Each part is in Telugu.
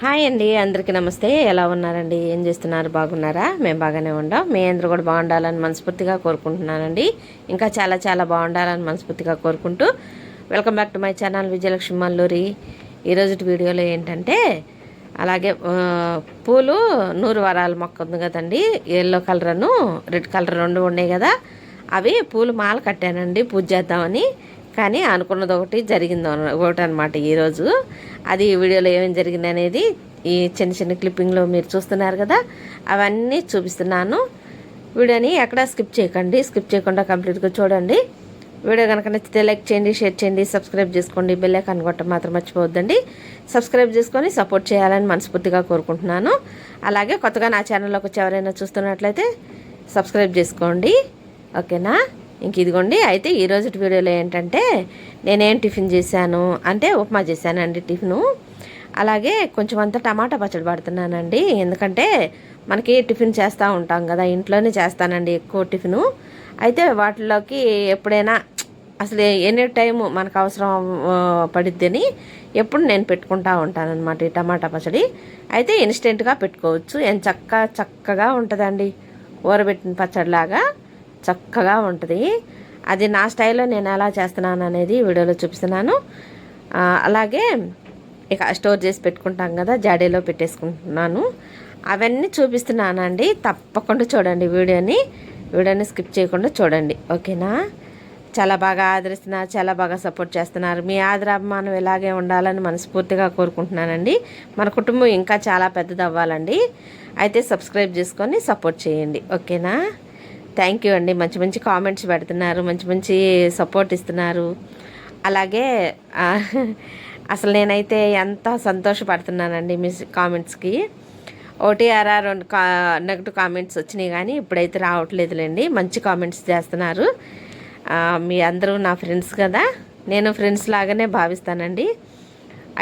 హాయ్ అండి అందరికీ నమస్తే. ఎలా ఉన్నారండి? ఏం చేస్తున్నారు? బాగున్నారా? మేము బాగానే ఉండాం. మీ అందరూ కూడా బాగుండాలని మనస్ఫూర్తిగా కోరుకుంటున్నానండి. ఇంకా చాలా చాలా బాగుండాలని మనస్ఫూర్తిగా కోరుకుంటూ welcome back to my channel Vijayalakshmi Malluri. ఈరోజు వీడియోలో ఏంటంటే అలాగే పూలు నూరు వారాల మొక్క ఉంది కదండి. ఎల్లో కలర్ను రెడ్ కలర్ రెండు ఉన్నాయి కదా. అవి పూలు మాల కట్టానండి. పూజ చేద్దామని. కానీ అనుకున్నది ఒకటి జరిగింది ఒకటి అనమాట ఈరోజు అది వీడియోలో ఏమేమి జరిగింది అనేది ఈ చిన్న చిన్న క్లిప్పింగ్లో మీరు చూస్తున్నారు కదా అవన్నీ చూపిస్తున్నాను. వీడియోని ఎక్కడ స్కిప్ చేయకండి స్కిప్ చేయకుండా కంప్లీట్గా చూడండి. వీడియో కనుక నచ్చితే లైక్ చేయండి షేర్ చేయండి సబ్స్క్రైబ్ చేసుకోండి. బెల్ ఐకాన్ కొట్టడం మాత్రం మర్చిపోవద్దండి. సబ్స్క్రైబ్ చేసుకొని సపోర్ట్ చేయాలని మనస్ఫూర్తిగా కోరుకుంటున్నాను. అలాగే కొత్తగా నా ఛానల్లోకి వచ్చి ఎవరైనా చూస్తున్నట్లయితే సబ్స్క్రైబ్ చేసుకోండి. ఓకేనా? ఇంక ఇదిగోండి అయితే ఈ రోజు వీడియోలో ఏంటంటే నేనేం టిఫిన్ చేశాను అంటే ఉప్మా చేశానండి టిఫిను. అలాగే కొంచెం అంతా టమాటా పచ్చడి పడుతున్నానండి. ఎందుకంటే మనకి టిఫిన్ చేస్తూ ఉంటాం కదా ఇంట్లోనే చేస్తానండి ఎక్కువ టిఫిను. అయితే వాటిలోకి ఎప్పుడైనా అసలు ఎనీ టైము మనకు అవసరం పడిద్దని ఎప్పుడు నేను పెట్టుకుంటా ఉంటానన్నమాట ఈ టమాటా పచ్చడి. అయితే ఇన్స్టెంట్గా పెట్టుకోవచ్చు. ఏం చక్క చక్కగా ఉంటుందండి. ఊరబెట్టిన పచ్చడిలాగా. చక్కగా ఉంటుంది. అది నా స్టైల్లో నేను ఎలా చేస్తున్నాను అనేది వీడియోలో చూపిస్తున్నాను. అలాగే ఇక స్టోర్ చేసి పెట్టుకుంటాం కదా జాడీలో పెట్టేసుకుంటున్నాను. అవన్నీ చూపిస్తున్నానండి. తప్పకుండా చూడండి వీడియోని. వీడియోని స్కిప్ చేయకుండా చూడండి. ఓకేనా? చాలా బాగా ఆదరిస్తున్నారు చాలా బాగా సపోర్ట్ చేస్తున్నారు. మీ ఆదరాభిమానం ఇలాగే ఉండాలని మనస్ఫూర్తిగా కోరుకుంటున్నానండి. మన కుటుంబం ఇంకా చాలా పెద్దది అవ్వాలండి అయితే సబ్స్క్రైబ్ చేసుకొని సపోర్ట్ చేయండి. ఓకేనా? థ్యాంక్ యూ అండి. మంచి మంచి కామెంట్స్ పెడుతున్నారు. మంచి మంచి సపోర్ట్ ఇస్తున్నారు. అలాగే అసలు నేనైతే ఎంత సంతోషపడుతున్నానండి మీ కామెంట్స్కి. ఒకటి అరా రెండు కా నెగిటివ్ కామెంట్స్ వచ్చినాయి కానీ ఇప్పుడైతే రావట్లేదులేండి. మంచి కామెంట్స్ చేస్తున్నారు. మీ అందరూ నా ఫ్రెండ్స్ కదా. నేను ఫ్రెండ్స్ లాగానే భావిస్తానండి.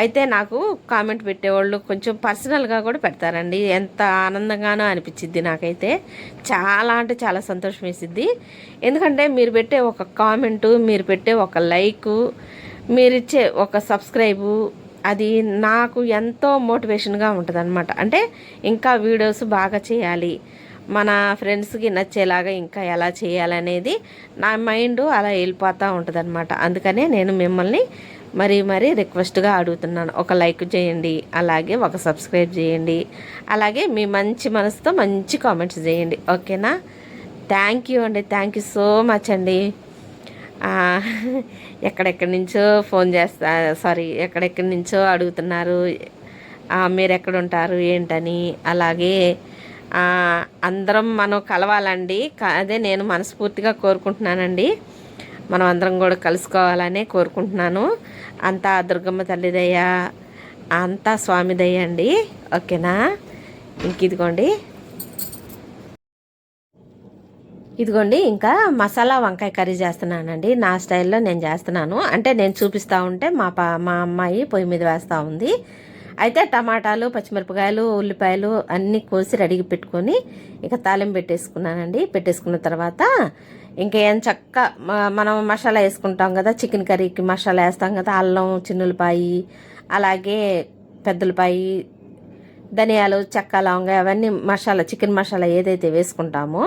అయితే నాకు కామెంట్ పెట్టేవాళ్ళు కొంచెం పర్సనల్గా కూడా పెడతారండి. ఎంత ఆనందంగానో అనిపించిద్ది నాకైతే. చాలా అంటే చాలా సంతోషం వేసిద్ది ఎందుకంటే మీరు పెట్టే ఒక కామెంటు మీరు పెట్టే ఒక లైకు మీరిచ్చే ఒక సబ్స్క్రైబు అది నాకు ఎంతో మోటివేషన్గా ఉంటుంది అనమాట అంటే ఇంకా వీడియోస్ బాగా చేయాలి. మన ఫ్రెండ్స్కి నచ్చేలాగా ఇంకా ఎలా చేయాలనేది నా మైండ్ అలా వెళ్ళిపోతూ ఉంటుంది అనమాట అందుకనే నేను మిమ్మల్ని మరీ మరీ రిక్వెస్ట్గా అడుగుతున్నాను. ఒక లైక్ చేయండి అలాగే ఒక సబ్స్క్రైబ్ చేయండి అలాగే మీ మంచి మనసుతో మంచి కామెంట్స్ చేయండి. ఓకేనా? థ్యాంక్ యూ అండి. థ్యాంక్ యూ సో మచ్ అండి. ఎక్కడెక్కడి నుంచో ఫోన్ చేస్తా సారీ ఎక్కడెక్కడి నుంచో అడుగుతున్నారు. మీరు ఎక్కడ ఉంటారు ఏంటని అలాగే అందరం మనం కలవాలండి. క- అదే నేను మనస్ఫూర్తిగా కోరుకుంటున్నానండి. మనం అందరం కూడా కలుసుకోవాలనే కోరుకుంటున్నాను. అంతా దుర్గమ్మ తల్లిదయ్య అంతా స్వామి అండి. ఓకేనా? ఇంక ఇదిగోండి. ఇదిగోండి ఇంకా మసాలా వంకాయ కర్రీ చేస్తున్నానండి. నా స్టైల్లో నేను చేస్తున్నాను. అంటే నేను చూపిస్తూ ఉంటే మా పా మా అమ్మాయి పొయ్యి మీద వేస్తూ ఉంది. అయితే టమాటాలు పచ్చిమిరపకాయలు ఉల్లిపాయలు అన్నీ కోసి రెడీగా పెట్టుకొని ఇక తాలింపు పెట్టేసుకున్నానండి. పెట్టేసుకున్న తర్వాత ఇంకా ఏం చక్క మ- మనం మసాలా వేసుకుంటాం కదా చికెన్ కర్రీకి మసాలా వేస్తాం కదా అల్లం చిన్నులపాయి అలాగే పెద్దలపాయి ధనియాలు చెక్క లవంగ అవన్నీ మసాలా చికెన్ మసాలా ఏదైతే వేసుకుంటామో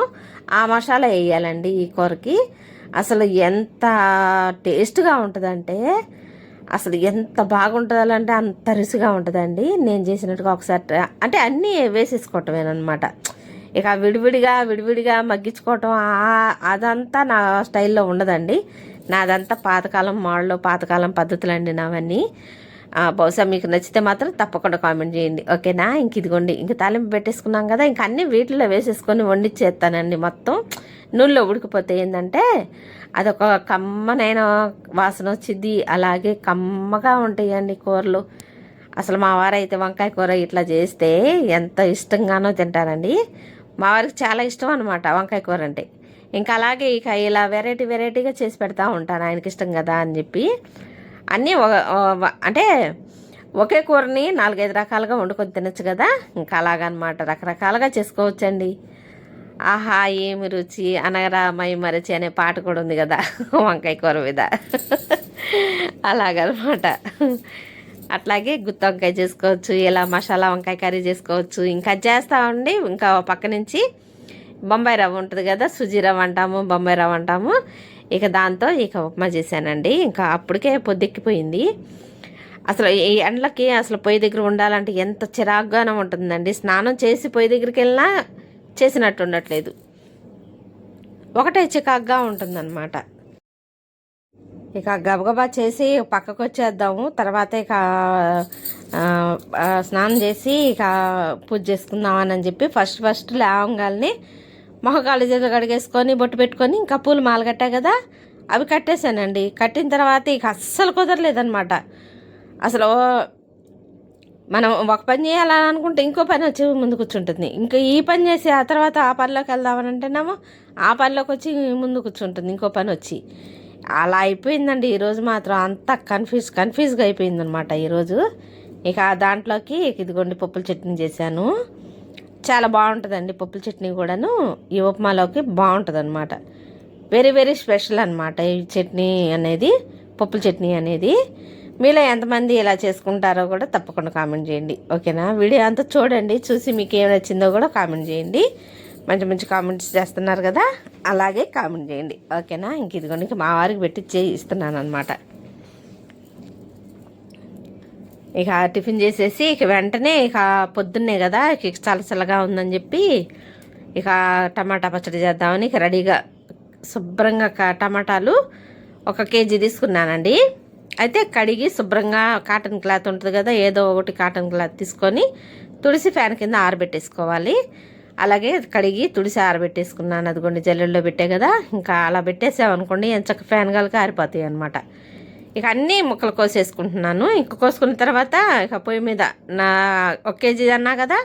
ఆ మసాలా వేయాలండి ఈ కూరకి. అసలు ఎంత టేస్ట్గా ఉంటుందంటే అసలు ఎంత బాగుంటుందంటే అంత రుచిగా ఉంటుందండి. నేను చేసినట్టుగా ఒకసారి అంటే అన్నీ వేసేసుకోవటమేనమాట ఇక విడివిడిగా విడివిడిగా మగ్గించుకోవటం అదంతా నా స్టైల్లో ఉండదండి. నాదంతా పాతకాలం మోడల్ పాతకాలం పద్ధతులండి నావన్నీ. బహుశా మీకు నచ్చితే మాత్రం తప్పకుండా కామెంట్ చేయండి. ఓకేనా? ఇంక ఇదిగోండి ఇంక తాలింపు పెట్టేసుకున్నాం కదా ఇంక అన్నీ వీటిలో వేసేసుకొని వండిచ్చేస్తానండి మొత్తం. నూనెలో ఉడికిపోతే ఏంటంటే అదొక కమ్మనైన వాసన వచ్చింది అలాగే కమ్మగా ఉంటాయండి కూరలు. అసలు మా వారైతే వంకాయ కూర ఇట్లా చేస్తే ఎంత ఇష్టంగానో తింటారండి. మా వారికి చాలా ఇష్టం అనమాట వంకాయ కూర అంటే. ఇంకా అలాగే ఇక ఇలా వెరైటీ వెరైటీగా చేసి పెడతా ఉంటాను. ఆయనకి ఇష్టం కదా అని చెప్పి అన్నీ ఒక- అంటే ఒకే కూరని నాలుగైదు రకాలుగా వండుకొని తినచ్చు కదా. ఇంకా అలాగనమాట రకరకాలుగా చేసుకోవచ్చండి. ఆహా ఏమి రుచి అనగరా మై మరచి అనే పాట కూడా ఉంది కదా వంకాయ కూర మీద. అలాగనమాట. అట్లాగే గుత్తి వంకాయ చేసుకోవచ్చు ఇలా మసాలా వంకాయ కర్రీ చేసుకోవచ్చు. ఇంకా చేస్తూ ఉండి ఇంకా పక్క నుంచి బొంబాయి రవ్వ ఉంటుంది కదా సుజీ రవ్వ అంటాము బొంబాయి రవ్వ అంటాము. ఇక దాంతో ఇక ఉప్మా చేశానండి. ఇంకా అప్పటికే పొద్దెక్కిపోయింది. అసలు ఈ ఎండలకి అసలు పొయ్యి దగ్గర ఉండాలంటే ఎంత చిరాగ్గానే ఉంటుందండి. స్నానం చేసి పొయ్యి దగ్గరికి వెళ్ళినా చేసినట్టు ఉండట్లేదు. ఒకటే చికాగ్గా ఉంటుందన్నమాట. ఇక గబగబా చేసి పక్కకు వచ్చేద్దాము తర్వాత ఇక స్నానం చేసి ఇక పూజ చేసుకుందామని అని చెప్పి ఫస్ట్ ఫస్ట్ లేవంగాల్ని మొహకాళ్ళు చేతులు కడిగేసుకొని బొట్టు పెట్టుకొని ఇంకా పూలు మాల కట్టా కదా అవి కట్టేశానండి. కట్టిన తర్వాత ఇక అస్సలు కుదరలేదనమాట అసలు మనం ఒక పని చేయాలని అనుకుంటే ఇంకో పని వచ్చి ముందు కూర్చుంటుంది. ఇంకా ఈ పని చేసి ఆ తర్వాత ఆ పనిలోకి వెళ్దామని అంటేనేమో ఆ పనిలోకి వచ్చి ముందు కూర్చుంటుంది ఇంకో పని వచ్చి. అలా అయిపోయిందండి. ఈరోజు మాత్రం అంతా కన్ఫ్యూజ్ కన్ఫ్యూజ్గా అయిపోయింది అనమాట ఈరోజు ఇక దాంట్లోకి ఇదిగోండి పప్పుల చట్నీ చేశాను. చాలా బాగుంటుందండి పప్పుల చట్నీ కూడాను. ఈ ఉప్మాలోకి బాగుంటుంది అనమాట వెరీ వెరీ స్పెషల్ అనమాట ఈ చట్నీ అనేది పప్పుల చట్నీ అనేది. మీలో ఎంతమంది ఇలా చేసుకుంటారో కూడా తప్పకుండా కామెంట్ చేయండి. ఓకేనా? వీడియో అంతా చూడండి. చూసి మీకు ఏం నచ్చిందో కూడా కామెంట్ చేయండి. మంచి మంచి కామెంట్స్ చేస్తున్నారు కదా? అలాగే కామెంట్ చేయండి. ఓకేనా? ఇంక ఇదిగోండి మా వారికి పెట్టి చేయి ఇస్తున్నాను అనమాట ఇక టిఫిన్ చేసేసి ఇక వెంటనే ఇక పొద్దున్నే కదా ఇక చలచలగా చల్లగా ఉందని చెప్పి ఇక టమాటా పచ్చడి చేద్దామని ఇక రెడీగా శుభ్రంగా టమాటాలు ఒక కేజీ తీసుకున్నానండి. అయితే కడిగి శుభ్రంగా కాటన్ క్లాత్ ఉంటుంది కదా ఏదో ఒకటి కాటన్ క్లాత్ తీసుకొని తుడిసి ఫ్యాన్ కింద ఆరబెట్టేసుకోవాలి. అలాగే కడిగి తుడిసి ఆరబెట్టేసుకున్నాను. అదిగోండి జల్లెల్లో పెట్టే కదా. ఇంకా అలా పెట్టేసామనుకోండి ఎంచక్క ఫ్యాన్ గలక ఆరిపోతాయి అనమాట ఇక అన్నీ ముక్కలు కోసేసుకుంటున్నాను. ఇంక కోసుకున్న తర్వాత ఇక పొయ్యి మీద నా ఒక కేజీ అన్నా కదా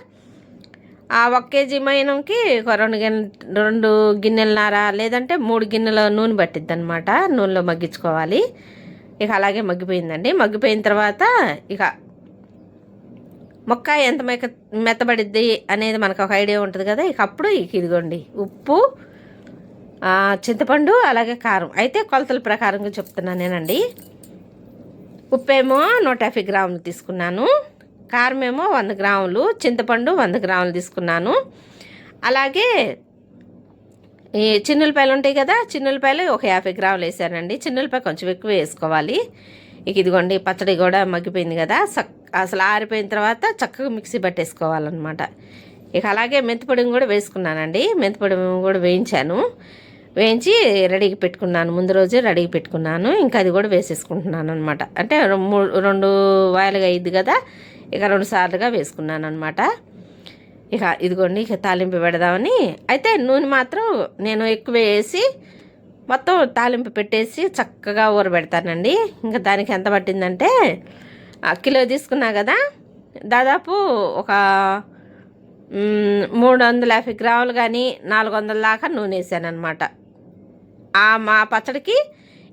ఆ ఒక కేజీ మైనంకి ఒక రెండు గిన్నె రెండు గిన్నెలన్నర లేదంటే మూడు గిన్నెల నూనె పట్టిద్ది అనమాట నూనెలో మగ్గించుకోవాలి. ఇక అలాగే మగ్గిపోయిందండి. మగ్గిపోయిన తర్వాత ఇక మొక్క ఎంత మెక మెత్తబడిద్ది అనేది మనకు ఒక ఐడియా ఉంటుంది కదా. ఇక అప్పుడు ఇక ఇదిగోండి. ఉప్పు చింతపండు అలాగే కారం. అయితే కొలతల ప్రకారంగా చెప్తున్నాను నేనండి. ఉప్పేమో నూట యాభై గ్రాములు తీసుకున్నాను. కారం ఏమో వంద గ్రాములు చింతపండు వంద గ్రాములు తీసుకున్నాను. అలాగే ఈ చిన్నులపాయలు ఉంటాయి కదా చిన్నులపాయలు ఒక యాభై గ్రాములు వేసానండి. చిన్నులపాయ కొంచెం ఎక్కువ వేసుకోవాలి. ఇక ఇదిగోండి పచ్చడి కూడా మగ్గిపోయింది కదా. అసలు ఆరిపోయిన తర్వాత చక్కగా మిక్సీ పట్టేసుకోవాలన్నమాట. ఇక అలాగే మెంతిపొడిని కూడా వేసుకున్నానండి. మెంతిపొడి కూడా వేయించాను. వేయించి రెడీకి పెట్టుకున్నాను. ముందు రోజు రెడీకి పెట్టుకున్నాను. ఇంకా అది కూడా వేసేసుకుంటున్నాను అనమాట అంటే మూడు రెండు వాయలుగా అయింది కదా. ఇక రెండు సార్లుగా వేసుకున్నాను అనమాట ఇక ఇదిగోండి ఇక తాలింపు పెడదామని. అయితే నూనె మాత్రం నేను ఎక్కువ వేసి మొత్తం తాలింపు పెట్టేసి చక్కగా ఊరబెడతానండి. ఇంకా దానికి ఎంత పట్టిందంటే కిలో తీసుకున్నా కదా దాదాపు ఒక మూడు వందల యాభై గ్రాములు కానీ నాలుగు వందల దాకా నూనె వేసాను ఆ మా పచ్చడికి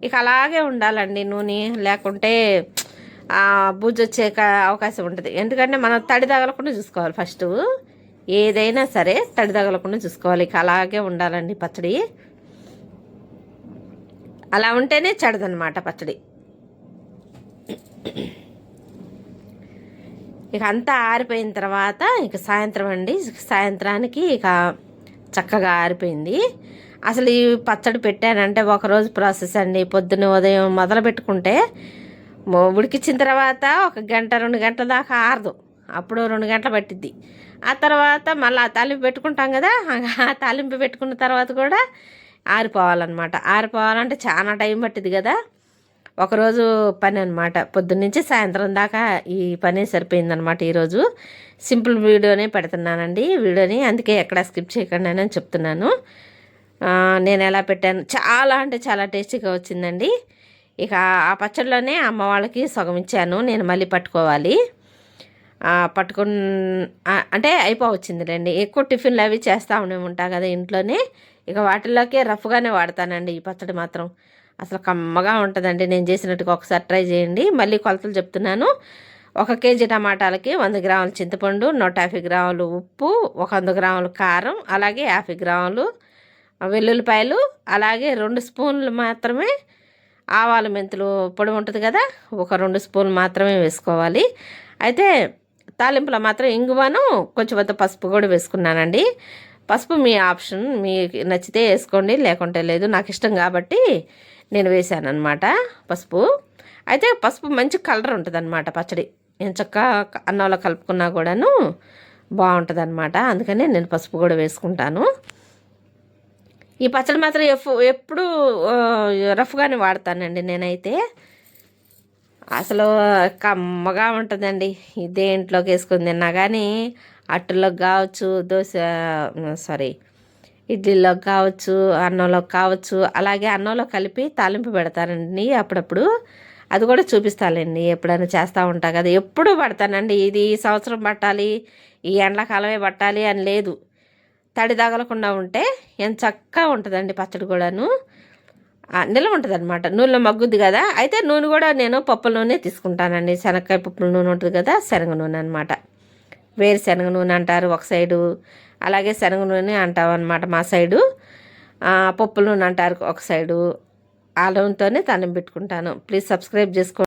ఇక అలాగే ఉండాలండి నూనె లేకుంటే ఆ, బూజు వచ్చే అవకాశం ఉంటుంది. ఎందుకంటే మనం తడి తగలకుండా చూసుకోవాలి ఫస్ట్. ఏదైనా సరే తడి తగలకుండా చూసుకోవాలి. ఇక అలాగే ఉండాలండి పచ్చడి. అలా ఉంటేనే చెడదనమాట పచ్చడి. ఇక అంతా ఆరిపోయిన తర్వాత ఇక సాయంత్రం అండి. సాయంత్రానికి ఇక చక్కగా ఆరిపోయింది. అసలు ఈ పచ్చడి పెట్టానంటే ఒకరోజు ప్రాసెస్ అండి. పొద్దున్న ఉదయం మొదలు పెట్టుకుంటే ఉడికించిన తర్వాత ఒక గంట రెండు గంటల దాకా ఆరదు. అప్పుడు రెండు గంటలు పట్టిద్ది. ఆ తర్వాత మళ్ళీ ఆ తాలింపు పెట్టుకుంటాం కదా ఆ తాలింపు పెట్టుకున్న తర్వాత కూడా ఆరిపోవాలన్నమాట. ఆరిపోవాలంటే చాలా టైం పట్టింది కదా. ఒకరోజు పని అనమాట పొద్దున్నుంచి సాయంత్రం దాకా ఈ పని సరిపోయిందనమాట ఈరోజు. సింపుల్ వీడియోనే పెడుతున్నానండి. వీడియోని అందుకే ఎక్కడ స్కిప్ చేయకండి అని చెప్తున్నాను. నేను ఎలా పెట్టాను? చాలా అంటే చాలా టేస్టీగా వచ్చిందండి. ఇక ఆ పచ్చడిలోనే అమ్మ వాళ్ళకి సగం ఇచ్చాను. నేను మళ్ళీ పట్టుకోవాలి. పట్టుకుని అంటే అయిపోవచ్చింది రండి ఎక్కువ టిఫిన్లు అవి చేస్తూ ఉండే ఉంటా కదా ఇంట్లోనే. ఇక వాటిల్లోకే రఫ్గానే వాడతానండి ఈ పచ్చడి మాత్రం. అసలు కమ్మగా ఉంటుందండి. నేను చేసినట్టుగా ఒకసారి ట్రై చేయండి. మళ్ళీ కొలతలు చెప్తున్నాను. ఒక కేజీ టమాటాలకి వంద గ్రాముల చింతపండు నూట యాభై గ్రాములు ఉప్పు ఒక వంద గ్రాములు కారం అలాగే యాభై గ్రాములు వెల్లుల్లిపాయలు అలాగే రెండు స్పూన్లు మాత్రమే ఆవాలు మెంతులు పొడి ఉంటుంది కదా ఒక రెండు స్పూన్లు మాత్రమే వేసుకోవాలి. అయితే తాలింపులో మాత్రం ఇంగువను కొంచెం అంత పసుపు కూడా వేసుకున్నానండి. పసుపు మీ ఆప్షన్ మీకు నచ్చితే వేసుకోండి లేకుంటే లేదు. నాకు ఇష్టం కాబట్టి నేను వేసాను అనమాట పసుపు. అయితే పసుపు మంచి కలర్ ఉంటుంది అనమాట పచ్చడి. నేను చక్క అన్నంలో కలుపుకున్నా కూడాను బాగుంటుంది అనమాట అందుకనే నేను పసుపు కూడా వేసుకుంటాను. ఈ పచ్చడి మాత్రం ఎప్పు ఎప్పుడు రఫ్గానే వాడతానండి నేనైతే. అసలు కమ్మగా ఉంటుందండి. దేంట్లోకి వేసుకుని తిన్నా కానీ అట్టులోకి కావచ్చు దోశ సారీ ఇడ్లీలో కావచ్చు అన్నంలో కావచ్చు అలాగే అన్నంలో కలిపి తాలింపు పెడతానండి అప్పుడప్పుడు. అది కూడా చూపిస్తానండి ఎప్పుడైనా చేస్తూ ఉంటా కదా. ఎప్పుడు పడతానండి ఇది ఈ సంవత్సరం పట్టాలి ఈ ఎండాకాలమే పట్టాలి అని లేదు. తడి తగలకుండా ఉంటే ఎంత చక్కగా ఉంటుందండి పచ్చడి కూడాను. నిల్వ ఉంటుంది అనమాట నూనెలో మగ్గుద్ది కదా. అయితే నూనె కూడా నేను పప్పుల నూనె తీసుకుంటానండి. శనక్కాయ పప్పుల నూనె ఉంటుంది కదా శనగ నూనె అనమాట వేరుశనగ నూనె అంటారు ఒక సైడు. అలాగే శనగ నూనె అంటాం అనమాట మా సైడు. పప్పు పప్పుల నూనె అంటారు ఒక సైడు. ఆ నూనెతోనే తనం పెట్టుకుంటాను. ప్లీజ్ సబ్స్క్రైబ్ చేసుకోండి.